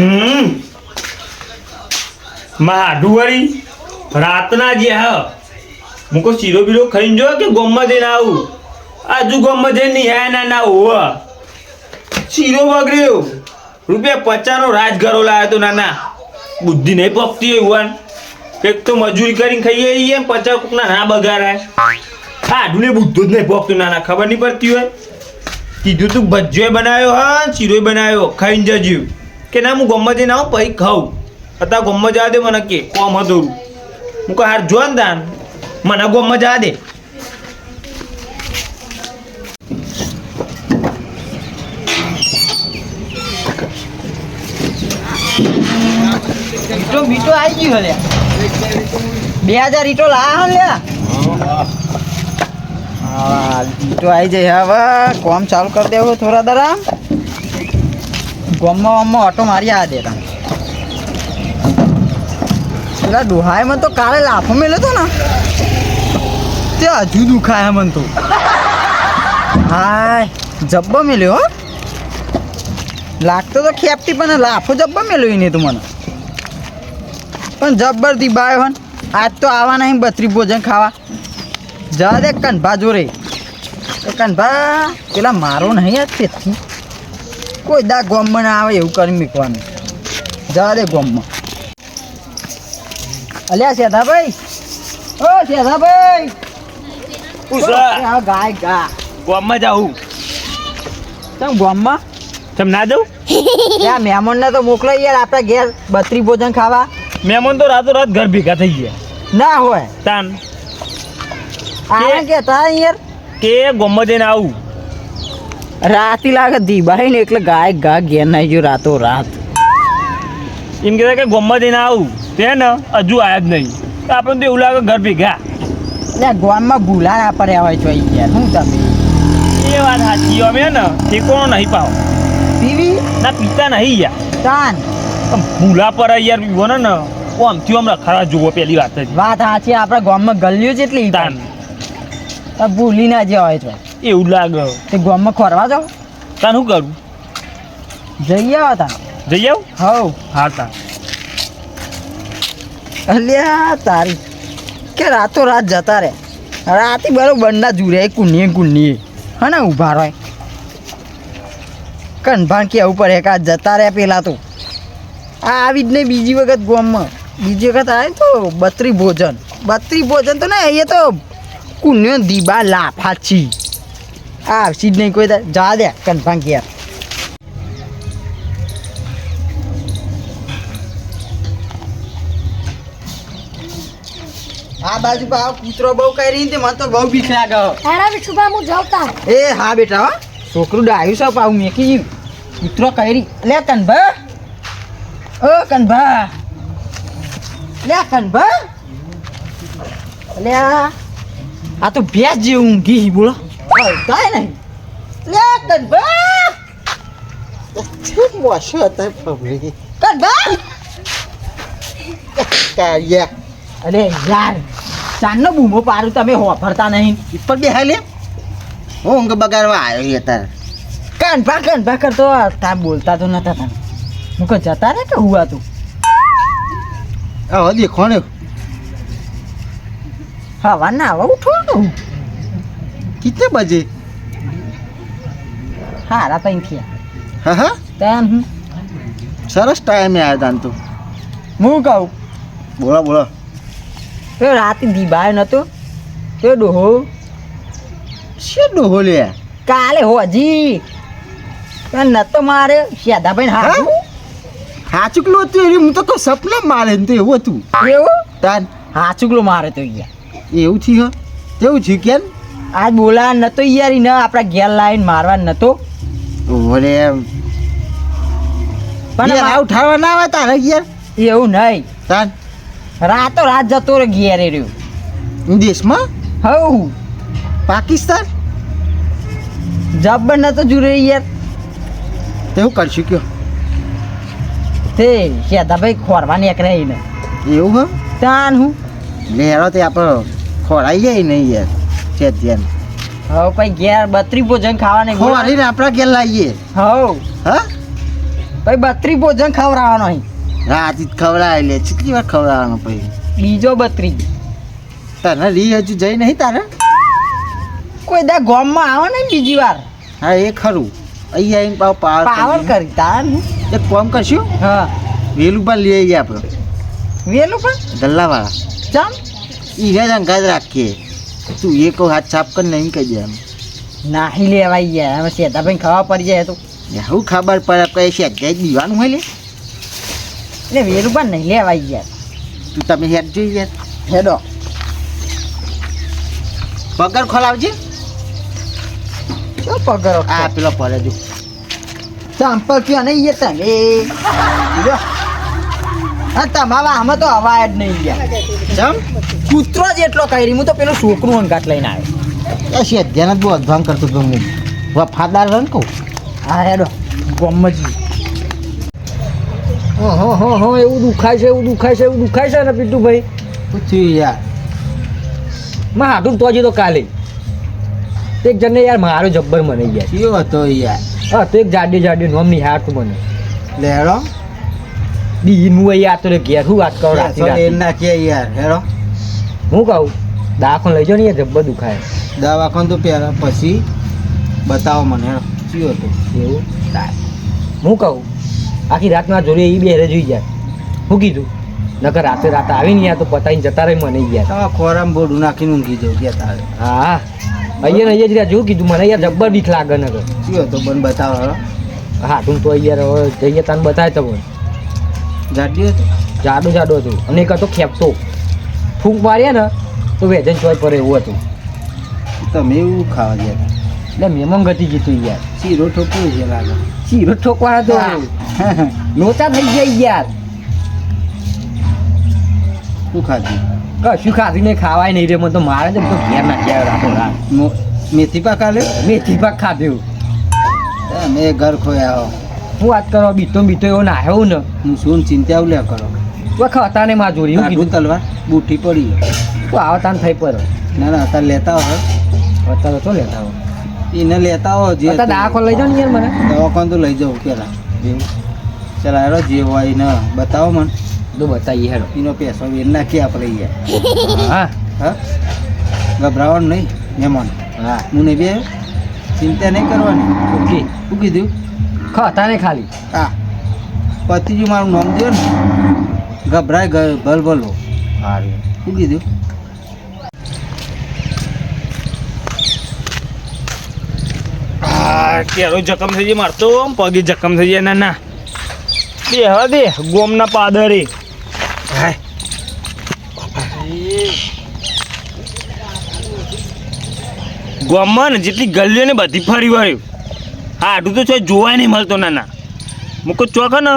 હમ. માઢું વળી, રાતના જે હા, હું કોઈ શીરો બીરો ખાઈને જો કે ગોમમાં જઈને આવું. આજુ ગોમમાં જઈને નિહાય ના ના હોવા શીરો બગડ્યો. રૂપિયા પચાસનો રાજઘરો લાવ્યો તો નાના. બુદ્ધિ નહીં પકતી હોય ઉવાન એક તો મજૂરી કરીને ખાઈએ છીએ પચાસ કોકના ના બગાડાય. આડુને બુદ્ધો જ નહીં પકતું નાના. ખબર નહીં પડતી હોય? કીધું તું ભજીયો બનાવ્યો હા શીરોય બનાવ્યો. ખાઈને જજો કે ના હું ગમમાં જઈને આવું પછી ખાઉં. અત્યારે ગમમાં જવા દે મને કે કોમ હતું હું કહું હાર જોન તાન. મને ગમમાં જવા દે. ઈટો બીટો આવી ગયો લે બે હજાર ઈટો લાયા હે લે હા ઈટો આવી જાય. હવે કોમ ચાલુ કરી દેવું થોડા દરા. ગોમમાં વોમમાં ઓટો મારી આ દે તમે. પેલા ડોહાયમાં તો કાલે લાફો મેલ્યો તો ને. તે હજુ દુખાય મન તો. હાય, જબ્બો મેલ્યો હો. લાગતો તો ખેપટી, પણ લાફો જબ્બો મેલ્યો એને તો મને. પણ જબ્બરથી બાય હન આજ તો આવા નહીં બત્રી ભોજન ખાવા. જા દે કનભા જોરે એ કનભા પેલા મારો નહીં આજ તેથી કોઈ દા ગોમમાં ના આવે એવું કરી મૂકવાનું. જવા દે ગોમમાં. અલ્યા શેધાભાઈ? ઓ શેધાભાઈ! ગાય ગા. ગોમમાં જાઉં. તમે ગોમમાં? તમ ના દઉં ત્યાં મહેમાનને તો મોકલો યાર આપણે ઘેર બત્રી ભોજન ખાવા. મહેમાન તો રાતો રાત ઘર ભેગા થઈ ગયા. ના હોય. તાન. આ કેતા યાર. કે ગોમમાં જઈને આવું. રાતી લાગે દીબાઈ ને એટલે ગાય ગા ઘેર નાઈ ગયો રાતો રાત. એમ કહેતા કે ગોમમાં જઈને આવું તે ને હજુ આયા જ નહીં. તો આપણને તો એવું લાગે ઘર ભેગા. એટલે ગોમમાં ભૂલા ના પડ્યા હોય છો યાર શું તમે? એ વાત સાચી અમે ને ઠેકોણો નહીં પાવ પીવી? ના પીતા નહીં યાર. તાન. ભૂલા પર યાર પીવો ને. આમથી આમ રખડા જુઓ પેલી વાત વાત સાચી આપણા ગલ્યું છે એટલી તાન. ભૂલી ના જ્યાં હોય તો. એવું લાગે. તે ગામમાં ખોરવા જાઓ. તાન શું કરું? જઈ આવો તા જઈ આવું? હવ. હા તા અલ્યા તારી. કે રાતો રાત જતા રે રાતે બરોબર ના જુરે કુનીએ કુનીએ હા ને ઊભા રહે. કનભાન કેવું પડે કા જતા રે પેલા તો. આ આવી જ નહીં બીજી વખત ગોમમાં. બીજી વખત આવે તો બત્રી ભોજન. બત્રી ભોજન તો ને અહીંયા તો કુન્યો દીબા લાફા છી આ આવશી જ નહીં કોઈ જવા દે કન્ફર્મ ઘેર આ બાજુ ભાવ કૂતરો બહુ કરી ને મને તો બહુ બીક લાગે હેડા વિઠુભા હું જાવતા. તા એ હા બેટા હો. છોકરું ડાયું છે પાવું મેકી ગયું. કૂતરો કરી. લે કનભા. ઓ કનભા. લે કનભા. લે આ તો ભેંસ જેવું ઊંઘી હી બોલો કાંઈ નહીં. લે કનભા. મોશો હતા પબ્લિક? કનભા. કાયા અરે યાર ચાંદનો બૂમો પારું તમે હોફરતા નહીં. ઉપર બે હાલે હું ઊંઘ બગાડવા આવ્યો છે તાર કનભા કનભા કરતો તા બોલતા તો નતા તમે હું કહું જતા રે કે હુआ તું? આવો દેખો ને ના આવા ઉઠો ને કિતને બજે? હારા તઈ થયા હા હા. તેમ હું. સરસ ટાઈમે આવ્યા તાન તો. હું કહું? બોલો બોલો. એ રાતે દીબાયો નતો. તે ડોહો? શું ડોહો લે? કાલે હોજી. તે નતો મારે. શ્યાદાભાઈ હા? હાચુક લો હતું હું તો સપના મારે ને તો એવું હતું. એવું? તાન. હા ચુકલો મારે તો યાર. એવું થયું એવું થયું કેમ? આજ બોલા નતો યાર ન આપણા ઘેર લાઈન મારવા નતો. ઓરે. પણ આવું ઠારવા ના આવે તારે યાર એવું નહીં. તાન. રાતો રાત જતો રે ઘેરે રહ્યો. દેશમાં હવ પાકિસ્તાન? જબ્બર નતો જુરે યાર. તેવું કરશું કયો? તે શ્યાદાભાઈ ખોરવા નીકળે ને એવું હ? તાન હું. લેરો તે આપણે ખોરાઈ જાય નહીં યાર છે ધ્યાન હવ પછી ઘેર બત્રી ભોજન ખાવાની બોલાવે. ખોવારીને આપણા ઘેર લાવીએ હવ. હા? ભાઈ બત્રી ભોજન ખવડાવવાનો અહીં? રાત ખવડાવી લે. કેટલી વાર ખવડાવવાનો પછી? બીજો બત્રી. તને રી હજુ જઈ નહીં તારે? કોઈ દા ગોમમાં આવો ને બીજી વાર? હા એ ખરું. અહીંયા આવીને પાવ પાવર પાવર કરી. તાર એક કોમ કરશું? હા. વેલું પણ લઈ આવીએ આપણે. વેલું પણ? ગલ્લાવાળા. ચાલ ઈને રંગાજ રાખીએ. તું એ કહું હાથ સાફ કરી નહીં કહી દે એમ. નાહી લેવાઈ ગયા હવે સેતા ભાઈ ખાવા પડી જાય તો. હું ખબર પડે કઈ જાય દીવાનું હોય લે. એટલે પણ નહીં લેવાઈ ગયા તું તમે હેડ જોઈ ગયા હેડો. પગાર ખોલાવજે. શું પગર આ પેલો પડે જો. ચાંપલ કયો નહીં એ. તમે. હા તમારા આમાં તો હવાય જ નહીં ગયા. જમ કૂતરો જ એટલો કરી હું તો પેલું છોકરું અંગાટ લઈને આવ્યો. છે જ બહુ અધવાન કરતો હતો હું. વફાદાર રન કહું? હા હેડો. ગમજી હા હા હા હા એવું દુખાય છે એવું દુખાય છે એવું દુખાય છે ને પીટુભાઈ પૂછ્યું યાર. માં હાટું તો હજી તો કાલે. એક જણને યાર મારો જબ્બર મને ગયા કેવો હતો યાર? હા તો એક જાડી જાડી નોમની તું મને. લેડો. દી નું યાર તો ઘેર હું વાત કરો રાતી નાખીએ યાર હેરો હું કહું દાખલ લઈ જાઓ ને યાર જબ્બર દુખાય. દવાખાન તો પહેલા પછી બતાવો મને હેડો શું હતો એવું હું કહું આખી રાત જોડે એ બે હેરે જોઈ જાય હું કીધું, નકર રાતે રાતે આવીને યાર તો પતાવીને જતા રહી મને ગયા ખોરામાં બોડું નાખીને ઊંઘી જાઉં ગયા. તારે, હા, અહીંયા જ રહ્યા જોયું કીધું, મને યાર જબ્બર બીક લાગે નકર શું હતો બન બતાવો હા, તું તો યાર જઈએ તને બતાવે તો મને જાડી હતો? જાડો જાડો હતું. અને એક હતો ખેપતો. ફૂંક માર્યા ને તો વેજન ચોય પર એવું હતું. તમે એવું ખાવા ગયા હતા? એટલે મેમન ગતિ જીતું યાર શીરો ઠોકવું છે લાગે. શીરો ઠોકવા તો નોતા થઈ જાય યાર. શું ખાધું? કશું ખાધું નહીં ખાવાય નહીં રે મને તો મારે તો ઘેર નાખ્યા રાખો રાત મેથી પાક આલે મેથી પાક ખાધ્યું મેં ઘર ખોયા હો વાત કરો બીતો બીતો એવો નાહ્યો ને. હું શું ચિંતા ઉલ્યા કરો. વખત હતા ને માં જોડી હું કીધું. તલવાર બુઠી પડી તું આવતા થઈ પર ના ના અત્યારે લેતા હો. અત્યારે તો લેતા હો એને લેતા હો જે અત્યારે દાખલ લઈ જાવ ને યાર મને. દવાખાન તો લઈ જાઉં પેલા. ચાલ હેરો જે હોય એને બતાવો મને. તો બતાવીએ હેડો એનો પૈસો એ નાખીએ આપણે યાર. હા. હા? ગભરાવાનું નહીં મહેમાન. હા. હું નહીં બે ચિંતા નહીં કરવાની. ઓકે. શું કીધું? ખાતા ને ખાલી. હા. પતિજી મારું નામ દો ને ગભરાય ગયો ભલ ભલો સારું શું કીધું? આ કેરો જખમ થઈ જાય મારતો પગે જખમ થઈ જાય ના ના બે હવે દે ગોમના પાદરે. હાય. ગોમમાં ને જેટલી ગલીઓ ને બધી ફરી વળ્યું. હા, આટલું તો છે જોવાય નહીં મળતો ના ના મૂકો ચોક ને.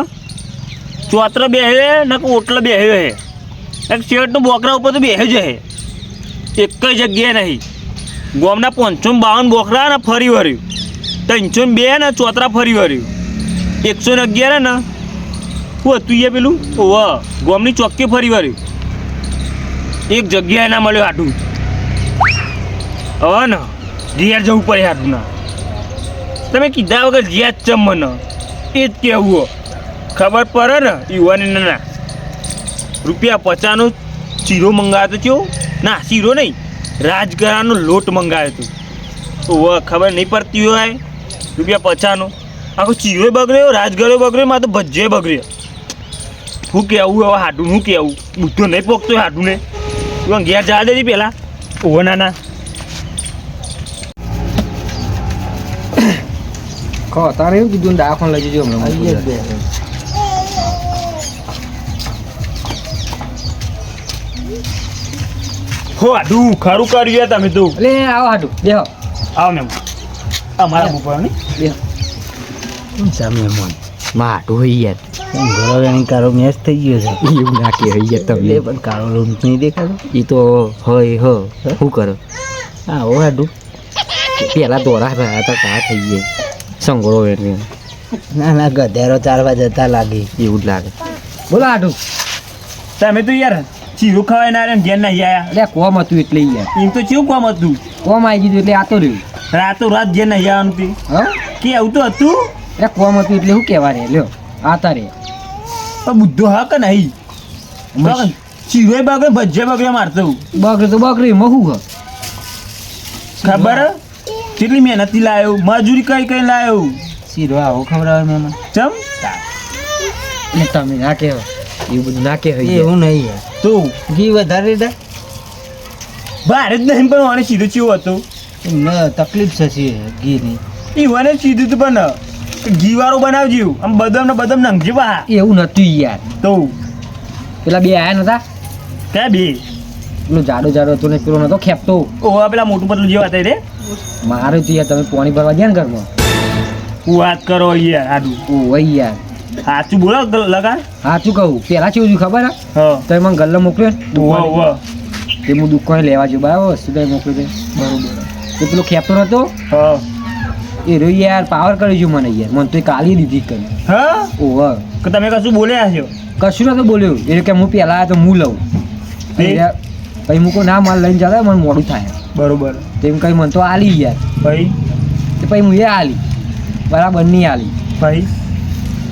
ચોત્ર બેહે ને ઓટલો બેહ્યો હે. એક શેઠનું બોકરા ઉપર તો બેહે જ હે. એક જ જગ્યાએ નહીં. ગોમના પાંચસો બાવન બોકરા ને ફરી વળ્યું. ત્રણસો બે ને ચોતરા ફરી વળ્યું. એકસો ને અગિયાર ને શું હતું એ પેલું? ઓવ ગોમની ચોક્કી ફરી વળ્યું. એક જગ્યાએ ના મળ્યું આટું હવે ને. ઘેર જવું પડે આટું ના. તમે કીધા વગર જ્યાં ચમ મને? એ જ કહેવું ખબર પડે ને યુવાની ના રૂપિયા પચાસનો ચીરો મંગાવ્યો હતો ના ચીરો નહીં. રાજગરાનો લોટ મંગાવ્યો હતો. તો ખબર નહીં પડતી હોય રૂપિયા પચાસનો. આખો ચીરો બગડ્યો રાજગરો બગડ્યો, મારે તો ભજ્જે બગડ્યો. શું કહેવું, હવે હાડું શું કહેવું? બુદ્ધો નહીં પોગતો હાડું ને તું ઘેર જવા દેતી પહેલાં ઓવો ના ના. ખાતા તારે એવું કીધું દાખલ લઈ જજો હમણાં હો હાડું ખરું કર્યું તમે તો એટલે આવો હાટું બેહો આવો મેમ અમારા ઉપર ને બેહો સામે મનમાં હોય યાર ઘરોડાની કારો મેચ થઈ ગયો છે એવું ના કે હોય યાર તમને પણ કાળો રૂમ નહીં દેખાતો એ તો હોય હ શું કરો હા ઓ પેલા દોરા રહ્યા હતા કા થઈ જાય સંગોળો એટલે ના ના ગધેરો ચારવા જતા લાગી. એવું જ લાગે. બોલો આટું. તમે તો યાર ચીરું ખવાય ના રે ઘેર નહીં આયા. એટલે કોમ હતું એટલે યાર. એમ તો ચેવું કોમ હતું? કોમ આવી ગયું એટલે આતો રહ્યું. રાતો રાત ઘેર નહીં આવવાનું હતી. હા? કે આવું તો હતું? એટલે કોમ હતું એટલે શું કહેવા રે? લ્યો આ તારે. તો બુદ્ધો હા કે નહીં? ચીરો બગડે ભજ્જે બગડે મારતો. બકરી તો બગડે મહુ હ? ખબર? કેટલી મહેનતથી લાયો? મજૂરી કઈ કઈ લાયો? શીરો આવો ખવડાવે મેં ચમ? ને તમે ના કહેવા. એવું બધું ના કહેવાય. એવું નહીં યાર. તું? ઘી વધારે દે ભારે જ નહીં પણ મને સીધું ચેવું હતું. ન તકલીફ થશે ઘીની. એ મને સીધું તું પણ ઘી વાળું બનાવજો. આમ બદામ ને બદામ નંગજી એવું નતું યાર. તો? પેલા બે આયા નતા? ક્યાં બે? પેલો જાડો જાડો હતો ને પેલો નતો ખેપતો. ઓવા પેલા મોટું પતલું જેવા હતા રે મારે તો યાર તમે પાણી ભરવા ગયા ને ઘરમાં? વાત કરો યાર આડું. ઓ વઈ યાર. સાચું બોલો લગા? સાચું કહું પેલા કેવું છું ખબર હે હા. તમે મને ગલ્લો મોકલ્યો ઓવા. ઓવા તે હું દુકાને લેવા જો બરાબર? વસ્તુ તમે મોકલ્યો તે બરોબર. તો પેલો ખેપતો નતો? હા. એ રહી યાર પાવર કરી છું મને યાર. મને તો એ કાલી દીધી કરી હા? ઓહ. કે તમે કશું બોલ્યા છો કશું નતો બોલ્યું. એટલે કે હું પેલા આવ્યો તો હું લઉં. પછી મૂકો ના માલ લઈને જતા મને મોડું થાય. બરોબર. તેમ કઈ મને તો આલી યાર. ભાઈ તે પછી હું એ આલી. બરાબર નહીં આલી. ભાઈ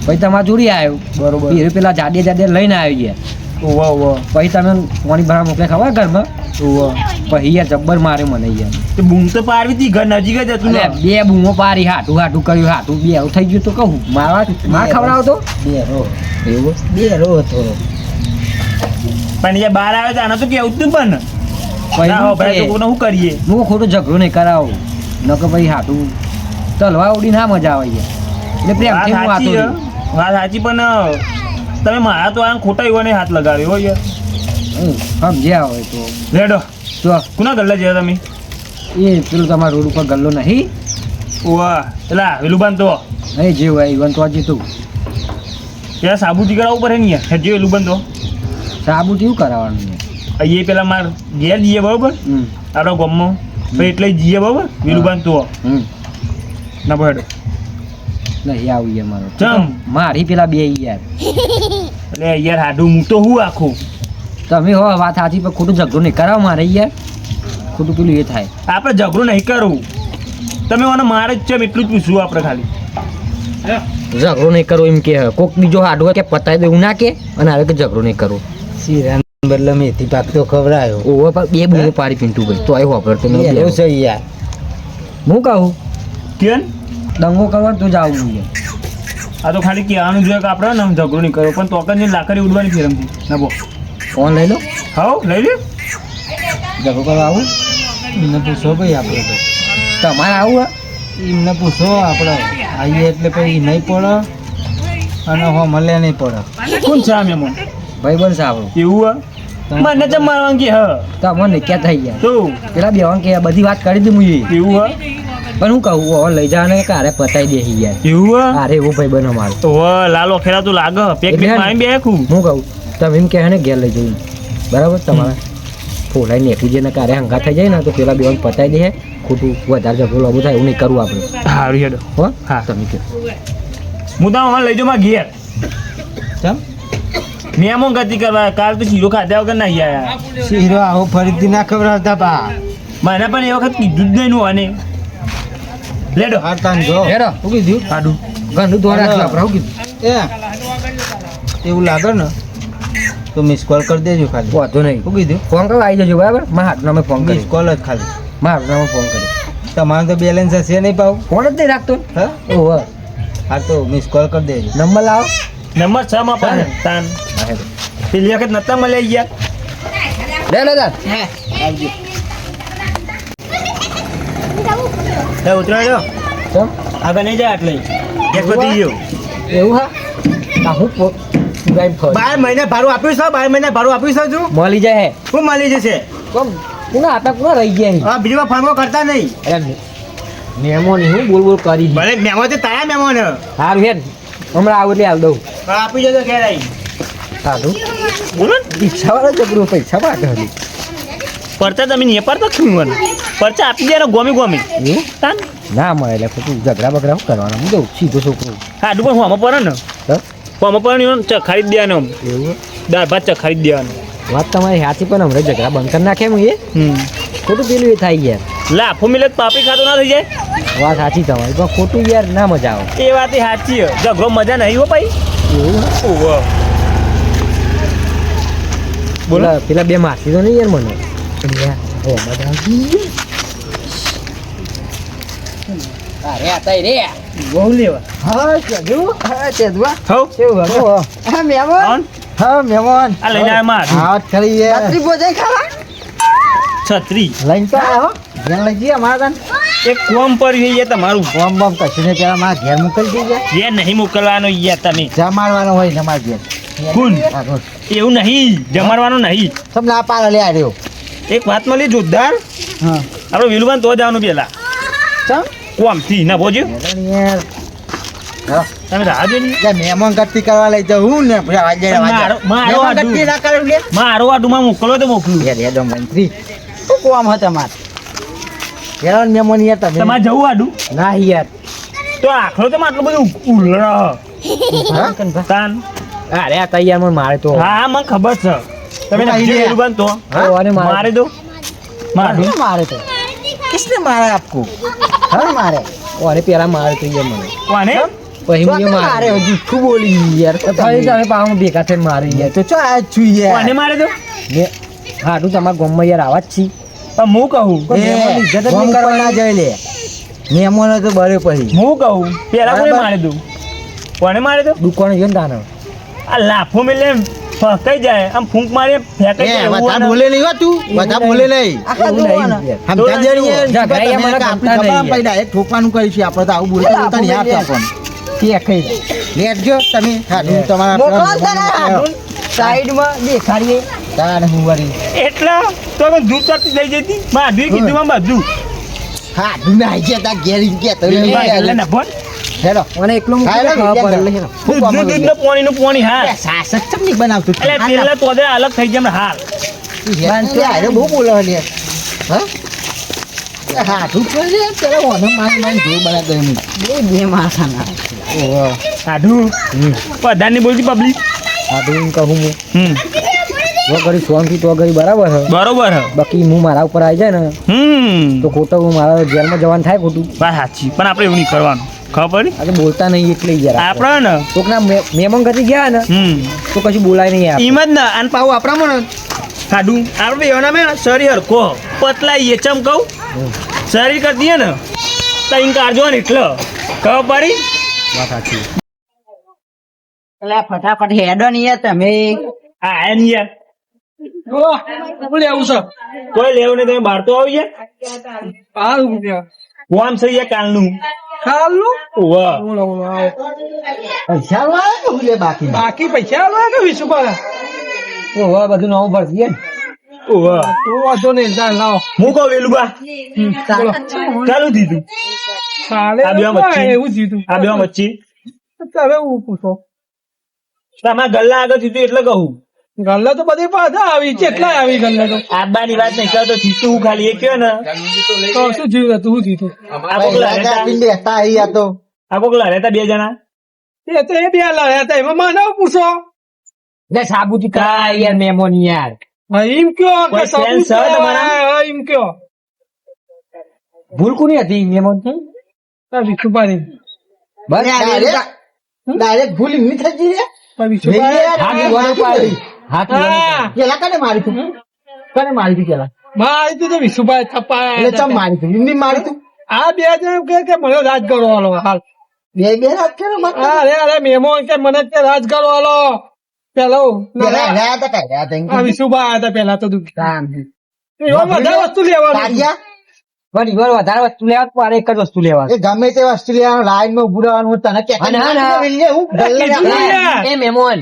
પછી તમારા જોડી આવ્યો બરોબર. એ પેલા જાડે જાડે લઈને આવ્યો યાર. ઓવા ઓવા પછી તમે પાણી ભરા મોકલે ખબર ઘરમાં? ઓવા પછી યાર જબ્બર મારે મને યાર. તો બૂમ તો પારવી હતી ઘર નજીક જ હતું બે બૂમો પારી હાટું હાટું કર્યું હાટું. બે આવું થઈ ગયું તો કહું. મારા માર ખવડાવતો બે રો એવું? બે રો થોડો પણ જે બહાર આવે તો આને તો કેવું જ તું પણ. શું કરીએ? હું ખોટો ઝઘડો નહીં કરાવું. નકર ભાઈ હાટું તલવા ઉડી ના મજા આવે એટલે પ્રેમથી હું વાતો. વાત સાચી પણ તમે મારા તો આ ખોટા યુવાને હાથ લગાવ્યો હોય સમજ્યા હોય તો. રેડો. તો કુના ગલ્લા છે તમે? એ પેલું તમારા રોડ ઉપર ગલ્લો નહીં? ઓવા પેલા વેલું બાંધતો નહીં જે હોય ઈવન તો હજી તું ત્યાં દીકરા ઉપર હે ને યાર? હેજો વેલું બાંધતો સાબુ કેવું કરાવવાનું યાર? અહીંયા પેલા માર ઘેર જઈએ બરોબર? ગામમાં તો એટલે જઈએ બરોબર? વિરુબાન તો હમ. ના ભેડો. નહીં આવીએ મારો. ચમ. મારી પેલા બે યાર. એટલે યાર હાડું હું તો હું આખું? તમે હો વાત સાચી પણ ખોટું ઝઘડો નહીં કરાવો મારે યાર. ખોટું પેલું એ થાય. આપણે ઝઘડો નહીં કરવું તમે મને મારે જ ચમ એટલું જ પૂછવું આપણે ખાલી. ઝઘડો નહીં કરવો એમ કે કોક બીજો હાડો હોય કે પતાવી દેવું ના કે અને આવે કે ઝઘડો નહીં કરવો શીરાને બદલે મેથી પાક તો ખવડાયો. ઓવો પાક બે બૂમો પાડી પિન્ટુ ભાઈ. તો આવ્યો વાપરતો બે નહીં છે યાર. હું કહું? કેન? દંગો કરવા તો જ આવું યાર આ તો ખાલી કહેવાનું જોઈએ કે આપણે ને ઝઘડો નહીં કરવો પણ તો તોકન લાકડી ઉડવાની ફેરમથી ના બો ફોન લઈ લો. હાઉ લઈ લે. ઝઘડો કરવા આવું? એમને પૂછો ભાઈ આપણે તો. તમારે આવું હે? એમને પૂછો આપણે. આવીએ એટલે પછી નહીં પડે અને હો મળે નહીં પડે. કોણ છે આ મહેમાન ભાઈ બન સારું એવું હે? મને ચમ મારવાનું કે હ. તમને ક્યાં થઈ ગયા? તો પેલા બેવાન કે બધી વાત કરી દી મુઈ એવું હ? પણ હું કહું હવે લઈ જવાને કારે પતાઈ દે યાર. એવું હે? અરે એવું ભાઈ બનો મારો. તો લાલો ખેરા તો લાગે. Pack pack? મારી બે હું કહું તમે એમ કહે ને ઘેર લઈ જઈ બરાબર? તમારા ફોલાઈ નેકું જઈને કારે હંગા થઈ જાય ને તો પેલા બેવાન પતાઈ દે. ખોટું વધારે ઝઘડો લાગુ થાય એવું નહીં કરવું આપણે. સારું હેડો. હો હા. તમે કહો. હું તો લઈ જાઉં મારા ઘેર. ચમ? મેમો ગતિ કરવા કાલ તો શીરો ખાધા વગર નહીં આયા. શીરો આવો ફરીથી ના ખવડાવતા બા. મને પણ એ વખત કીધું જ નહીં નું આને. લેડો. હાર તાન જો. હેરો હું કીધું? કાઢું ગંદુ ધોરણ રાખલા પર હું કીધું? એ એવું લાગે ને તો મિસ કોલ કરી દેજો ખાલી. વાંધો નહીં. હું કીધું? ફોન કરવા આવી જજો બરાબર? મારા હાથનો અમે ફોન મિસ કરી કોલ જ ખાલી. મારા હાથનો ફોન કરી તમારે તો બેલેન્સ હશે નહીં પાવ. ફોન જ નહીં રાખતો. હા? ઓહો હા. તો મિસ કોલ કરી દેજો. નંબર લાવો. નંબર છ માં પણ તાન. પેલી વખત નતા મળ્યા ગયા લે લે લે લે ઉતરાડ્યો ચમ આગળ નહીં જાય એટલે ગેસ પતી ગયો એવું હા બાર મહિને ભાડું આપ્યું છે બાર મહિને ભાડું આપ્યું છે તું મળી જાય હે શું મળી જશે કોમ કોના આટા કોને રહી ગયા હા બીજી વાર ફાર્મો કરતા નહીં મેમો નહીં હું બોલ બોલ કરી ભલે મેમો તો તારા મેમો ને હારું હેડ હમણાં આવું એટલે હાલ દઉં. આપી જજો ઘેર આવી સારું. બોલો ને. ઈચ્છા વાળા જબરું પૈસા માટે હતી પરચા તમે નહીં પડતા છું મને પરચા આપી દે ગોમી ગોમી. તાન. ના મળે એટલે પછી ઝઘડા બગડા શું કરવાના? હું દઉં સીધો છોકરો. હા પણ હું આમાં પર ને આમાં પર નહીં ચખાડી જ દેવાનો. એવું? દાળ ભાત ચખાડી જ દેવાનો. વાત તમારી સાચી પણ હમણાં ઝઘડા બંધ કરી નાખે હું એ? ખોટું પેલું એ થાય ગયા લાફો મિલે પાપી ખાતો ના થઈ જાય. વાત સાચી તમારી પણ ખોટું યાર ના મજા આવે. એ વાત સાચી ઝઘડો મજા નહીં હો ભાઈ. બોલો. પેલા બે મારતી તો નહીં યાર મને. હો મજા આવતી અરે આ રે. બહુ લેવા. હા કેવું હા હા મહેમાન આ લઈને આવ્યા માં હા ખાવા? છત્રી. લઈને તો આવ્યો ઘેર લઈ જઈએ અમારા તને. એક કોમ પર જઈએ તમારું. કોમ બમ કશું ને પેલા મારા ઘેર મોકલી દઈએ જે નહીં મોકલવાનો યાર તમે. જમાડવાનો હોય ને મારા ઘેર. કોણ એવું નહીં જમાડવાનું નહીં. તમને આ પાર લે આવ્યો એક વાત મળી જોરદાર. હા. આપણે વેલુબાન તો જવાનું પેલા. ચમ? કોમથી ના ભોજ્યો? હા. તમે રાહ મહેમાન ગતિ કરવા લઈ જાઉં ને. મારો- ના આડુમાં મોકલો તો મોકલું. મંત્રી. શું કોમ હતા માર યાર મને યાર તમે. તમારે જવું આડું? ના યાર. તો આખલો તો આટલું બધું ઉલળ હા? તાન અરે આ તૈયાર મને મારે તો. હા મને ખબર છે. તમે તો નક્કી આઈ તો મારે- દો મારે મારે? તો. કિસને મારે આપકો? હા મારે. ઓરે પેરા મારે તો યે મને. કોને? પછી તો મારે જૂઠું બોલી યાર? તો પછી તમે તમે પાછું ભેગા થઈને મારી યાર. તો ચો આ છું યાર. કોને મારે દો ને હાટું તમારા ગામમાં યાર આવા જ છી. પણ હું કહું? ઇજ્જત નહીં ના. જઈ લે મહેમાનો તો બરે પડી. હું કહું? પેલા કોને મારી દઉં? કોને મારી દઉં? દુકાને જોઈને તાનો. આ લાફો મેલે ફકાઈ જાય. આમ ફૂંક મારે ફેંકાઈ જાય બધા બોલે નહીં હો તું. બધા બોલે નહીં. આખા એવું નહીં. જોવાના. યાર. સમજા દે ને યાર. જા, ગાય મને કાપતા નહીં. પડી ડાયરેક્ટ ઠોકવાનું છે. આપણે તો આવું બોલતા બોલતા નહીં આવતું પણ કે કઈ લેજો તમે. હાથું તમારા ને સાઈડમાં દેખાડીએ. તારે હું વળી. એટલા? તો અમે દૂધ ચાટી લઈ જતી? માધવી કીધું માં બધું હાથું ના આવી ગયા તા ઘેર ગયા તો એટલે. ના ભણ. હેલો. મને એકલો મૂકી હા, હેલો, ખાવા પડે. એટલે હેલો. દૂધનું પાણી નું પાણી હા. સાસક ચમ નહીં બનાવતું એટલે પેલા તો દે અલગ થઈ જમ હાલ. બાંધતો આરે બહુ બોલો હા. એ હાથું છે ને પેલા ઓને માન જો બના દે દઉં બે બે માથાના ઓહો. સાધુ પધાની બોલતી પબ્લિક સાધુ હું કહું હું. હમ. તો કરી સોનથી તો કરી બરાબર છે બરોબર હે. બાકી હું મારા ઉપર આવી જાય ને હમ. તો ખોટો હું મારા જેલમાં જવાનું થાય ખોટું. વાત સાચી. પણ આપણે એવું નહીં કરવાનું. ખબર આજે બોલતા નહીં એટલે યાર આપણે. આપણે ને? કોકના મહેમાન ગતિ ગયા ને હમ. તો કશું બોલાય નહીં યાર એમ જ ને. અને પાવ આપણામાં ને ખાડું. આપણે એના મેં શરીર હરખો. પતલા એ ચમ કહું? શરીર કરી દઈએ ને તઈન કાઢજો ને એટલે. ખબર પડી? વાત સાચી. એટલે ફટાફટ હેડો નહીં યાર તમે. હા આયા કોઈ લેવું નહીં તમે બહાર તો આવી જાય. કોમ થઈ જાય કાલનું. ઓવા પૈસા લે બાકી બાકી પૈસા આલવા કે વીસ રૂપિયા? તો બધું નવું ભરતી જાય ઓવા તો વાંધો નહીં ચાલ લાવો. હું કહું ચાલુ. દીધું ચાલે આ બે તો વચ્ચે. એવું જ આ બે વચ્ચે તમે હું પૂછો. તમારા ગલ્લા આગળ જીધું એટલે કહું. ગલ્લે તો બધી પાછા આવી કેટલા આવી ગલ્લા તો? આબાની વાત નહીં તો જીતું હું ખાલી એ કયો ને? તો શું જીવ હતું હું જીતું? આ તો. આ બે જણા? એ તો એ બે લડ્યા હતા એમાં માનવ પૂછો? લે સાબુથી કા યાર મેમોન યાર. એમ કયો કે સાબુ સબૂત તમારા? એમ કયો. ભૂલ કોની હતી આ વિશુભાઈ. બસ ડાયરેક્ટ ભૂલ એમની થઈ ગઈ રે. વિશુભાઈ. હાથ પેલા. કને મારી તું? કને મારી તું પેલા? માં તું તો વિશુભાઈ થપ્પા એટલે ચમ મારી તું? એમની મારી તું? આ બે જણ કે કે મને રાજ કરો હાલ બે બે રાત કરે અરે અરે મહેમાન કે મને કે રાજ કરો પેલો પેલા રહ્યા હતા કઈ? રહ્યા હતા એમ આ કીધું. વિશુભાઈ હતા પેલા તો દુઃખ. તાન. વસ્તુ લેવાની. તારિયા, પણ વધારે વસ્તુ લેવા તો એક જ વસ્તુ લેવા એ ગમે તે વસ્તુ લેવાનું લાઈનમાં ઉભું રહેવાનું તને કે. એ મહેમાન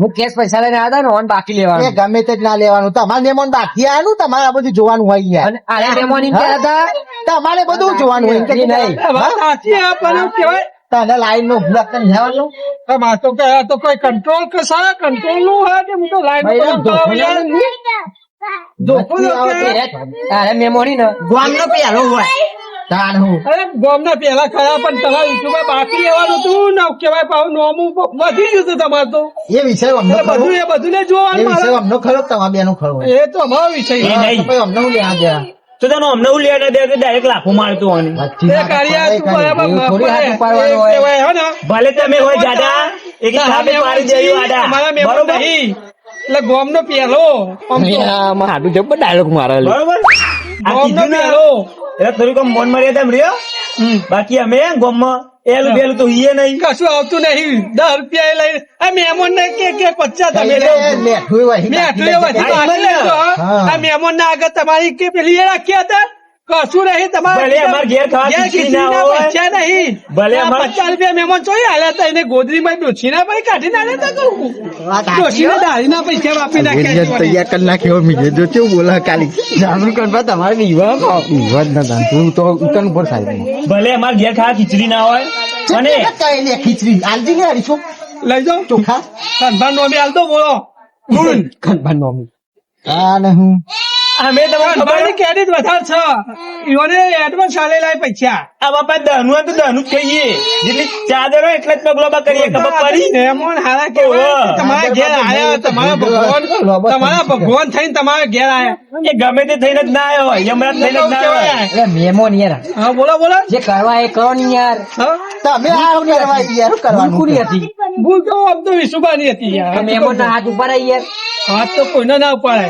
હું કેશ પૈસા લઈને આવ્યા ને ઓન બાકી લેવાનું. ગમે તે જ ના લેવાનું. તમારે નેમોન બાકી આવ્યું તમારે આ બધું જોવાનું હોય યાર મહેમાન હતા તમારે બધું જોવાનું હોય. કે નહીં. સાચી આ કહેવાય? તને લાઈન જવાનું આ માં તો કે તો કોઈ કંટ્રોલ કે સારા કંટ્રોલનું હોય કે હું તો લાઈન ભાઈ, પર ધોકો યાર ધોકો નથી. તો કે- આવતી. અરે મહેમાન ને પેલો હોય. તાણ હું. અરે ગામના પેલા ખરા પણ તમારે યુટ્યુબમાં બાકી લેવાનું હતું ને કેવાય પાછું નોમું વધી ગયું હતું તમારે તો. એ વિષય અમને બધું એ બધું ને જોવાનું વિષય અમને ખરો તમારા બેનો ખરો? એ તો અમારો વિષય નહીં. અમને હું લેવા ગયા? તો તને અમને હું લેવા દે કે ડાયરેક્ટ મારતો એ તું બરાબર ને? ભલે તમે હોય જાડા એક સામે મહેમાન પાડી આડા. અમારા મહેમાન નહીં. એટલે ગોમનો પહેલો પેલો. હાડું જબ્બર ડાયલોગ મારે બરોબર ને એટલે થોડુંક મોન મર્યાદા રહ્યો? બાકી અમે ગોમમાં એલું બેલું તો હીએ નહીં. કશું આવતું નહીં. દસ રૂપિયા એ લઈને આ મહેમાન ને કે કે પચાસ તમે મેઠું. હા. આ મહેમાન ના આગળ તમારી કે પેલી એ રાખ્યા હતા? કશું નહીં તમારે ભલે અમારે ઘેર ખાવા ઘેર ખીચડી ખીચડી ના ના હોય. પૈસા નહીં. ભલે અમારે- પચાસ રૂપિયા મહેમાન ચોઈ હાલ્યા હતા એને ગોદરીમાં ડોશીના પૈ કાઢી ના લેતા કહું. ડોશીના હો. પૈસા વાપરી નાખ્યા તૈયાર કરી નાખ્યો મીજે જો કેવું બોલા કાલી જાગૃત કરવા તમારે વિવાહ વિવાહ ના થાય. તું તો ઉતન ઉપર થાય ભલે અમાર ઘેર ખાવા ખીચડી ના હોય અને કઈ લે ખીચડી. આલજી ને હરીશો લઈ જાઓ. ચોખા. કનભાન નોમી હાલ દો બોલો. કનભાન નોમી. આ ને હું? અમે તમને ખબર ક્રેડિટ વધારે છે? ઈવોને એડવાન્સ આલેલા પૈસા. આ બાપા દહનું તો દહનું કહીએ. જેટલી ચાદર હોય એટલા જ પગલોબા કરીએ ખબર પડી? મહેમાન હારા કે તમારા ઘેર આયા તમારા ભગવાન તમારા ભગવાન થઈને તમારા ઘેર આયા. એ ગમે તે થઈને જ ના આવ્યો હોય યમરાજ થઈને જ ના આવ્યો હોય. એટલે મેમોન યાર. હા બોલો બોલો. જે કરવા એ કરો ને યાર. તમે આ કરવા યાર કરવાનું કુરી હતી. ભૂલ તો આમ તો વિશુભાની હતી યાર. મેમોન ના હાથ ઉપર આવી યાર. હાથ તો કોઈ ના ઉપાડે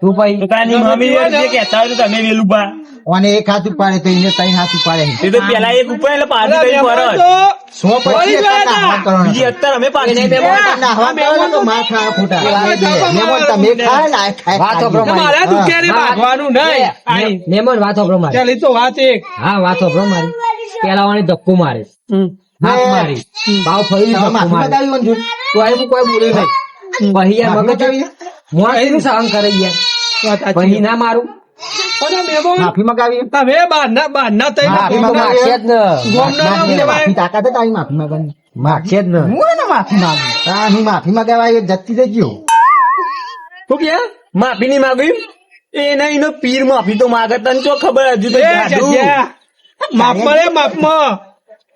તું ભાઈ તો તારી મમ્મી જે કહેતા હોય તો તમે વેલું બા. અને એક હાથ ઉપાડે તો એને ત્રણ હાથ ઉપાડે. એ તો પેલા એક ઉપાડે એટલે પાછી કઈ ફરજ. સો પછી. બીજી અત્યારે અમે આ નાહવા કરવાનો તો માં ખાવા ખોટા. મહેમાન તમે ખાય ને ખાય વાતો. પ્રમાણે. મારા દુખિયાને ભાગવાનું નહીં. મેમોન વાત હોભળો મારી ચાલી તો વાત એક. હા વાત હોભળો મારી પેલા વાળી ધક્કો મારે. હાથ મારી. ભાવ ફરી ધક્કો મારે. તો કોઈ બોલે નહીં. માફી મગજ બતાવી? મોણનું સહન કરે યાર. પછી ના મારું. માફી મગાવી. તમે બહારના બહારના થઈ માફી તો મગાવી. જ ને. ગોમનો માફી. માફી તાકાત તારી માફી મગાવી માગશે જ ને. હું એને માફી માંગુ? હા હું માફી મગાવાય એ જતી થઈ ગયો. શું કે? માફી નહીં માગી એના એનો પીર માફી તો માગે તને ચો ખબર હજુ તો જાદુ. જગ્યા. માપમાં રે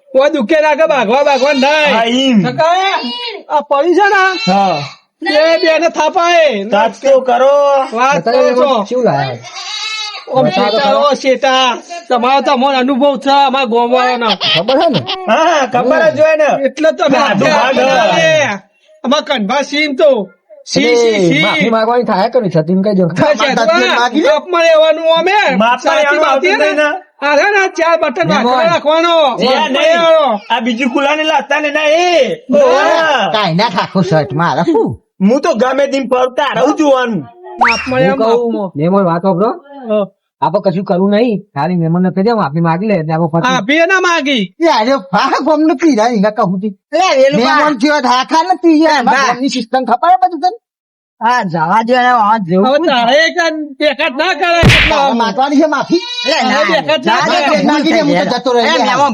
કોઈ દુખે રાખે ભાગવા ભાગવા નહીં. આ પડી છે ને? હા. થાપાય. કરો? વાત કરો છો. તમારો તો અમને અનુભવ છે અમારા ગોમવાળાનો. ખબર છે ને? હા ખબર જ હોય ને. એટલે તો. અમાર કન્ભા સીમ તો. માગવાની સી એટલે સી થાય કરી કઈ માગી લે. માપમાં રહેવાનું અમે. છે આવતું ને? છે ચાર બટન રાખવાનો. આ બીજું લાગતા ને ના એ. કાંઈ ના ખાખો શર્ટ મારા શું હું તો ગમે તેમ ફરતા રહું જોવાનું. કહું મેમોન વાત હોભળો હા. કશું કરવું નહીં. ખાલી મેમોન ને કહી આપી માફી માગી લે હા, ના માગી. અરે ફાક ગોમને પીરા હિંગા કહું તી મહેમાન થયો ધાખા નથી યાર બા. સિસ્ટમ ખબર બધું તને? હા જવા દે ને આ જેવું તારે એક આ ના કરે તારે માગવાની છે માફી. ના, ના જતો રહે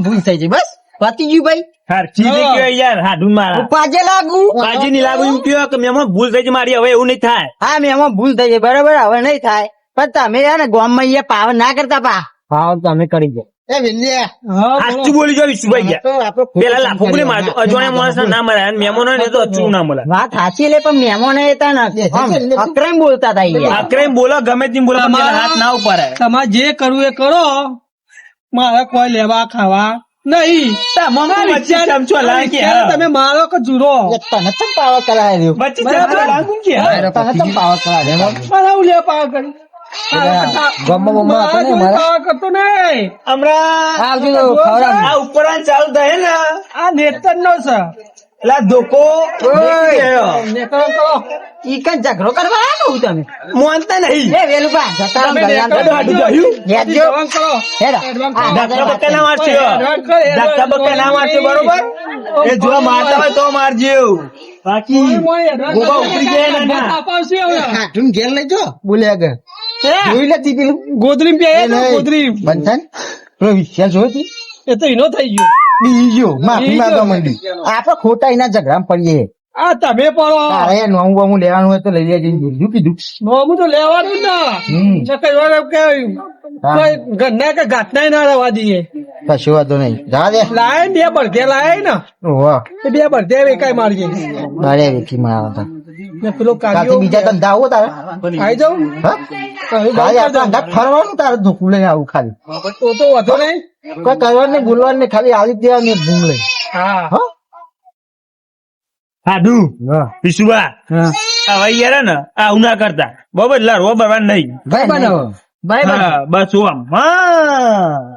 ભૂલ થઈ ગઈ બસ. પતી ગયું ભાઈ? હારચી જે હા. કહેવાય યાર હાડું મારા. પાજે લાગુ. કાજી ની લાગુ એમ કયો કે મેમો ભૂલ થઈ છે મારી હવે એવું નહીં થાય. હા મેમાં ભૂલ થઈ ગઈ બરાબર હવે નહીં થાય. પણ તમે યાર ને ના કરતા પા. તો કરી દે. એ બોલો. જો વિશુભાઈ પેલા લાફો બોલી મારતો માણસ ના મળે ને તો ના વાત સાચી લે પણ હતા ને આમ અક્રમ બોલતા થાય અક્રમ બોલો ગમે તેમ બોલો હાથ ના ઉપર. તમારે જે કરવું એ કરો. મારે કોઈ લેવા ખાવા. નહીં. તમામ વચ્ચે ચમચો લાગે તમે મારો કે જુરો? તને ચમ પાવર કરાય રહ્યો? વચ્ચે ચમચો લાગુ કે? તને ચમ પાવર કરાય રહ્યો? મારા કરી. આ ઉપરાંત ચાલુ થાય ને. આ નેતર નો છે. એટલે ધોકો ઈ કઈ ઝઘડો કરવા આવ્યા તમે? મોનતા નહીં. એ વેલું પા જતા ગયું? ના ના બરોબર? એ જો મારતા હોય તો મારજો બાકી ગોબા ને. અપાવશે હવે. હાથું ઘેર લઈ જો. બોલે જોઈ લેતી પેલું. ગોદરી એ પહેર્યા નહીં. ગોદરી બંધ થાય ને પેલો એ તો એનો થઈ ગયો. બીજો માફી. માંગવા માંડી. ખોટા એના ઝઘડા પડીએ. આ તમે પડો. અરે નોમું બમું લેવાનું હોય તો લઈ લેજે. બીજું કીધું નોમું તો લેવાનું જ ના. કે. કોઈ ઘરના કે ઘાટના ના રહેવા દઈએ. કશું વાંધો નહીં. જા દે. લાય બે બળદે લાય ને. ઓહો બે બળદે વેકાય મારજે અરે વેચી મારા હતા ને પેલો કાલથી બીજા ધંધા આવો તારે. આવી જાઉં. હા? ફરવાનું તારે ધોકું લઈને આવું ખાલી. તો તો વધો નહીં. કોઈ કરવા નહીં બોલવા નહીં ખાલી આવી દેવા ને ભૂમ લઈ હા. હા? સાધુ હા. આ ભાઈ હવે યાર હે ને આ ઉના કરતા. બરોબર લડવો બરવા નહીં. ભાઈ બનાવો ભાઈ હા બસ ઓમ હા.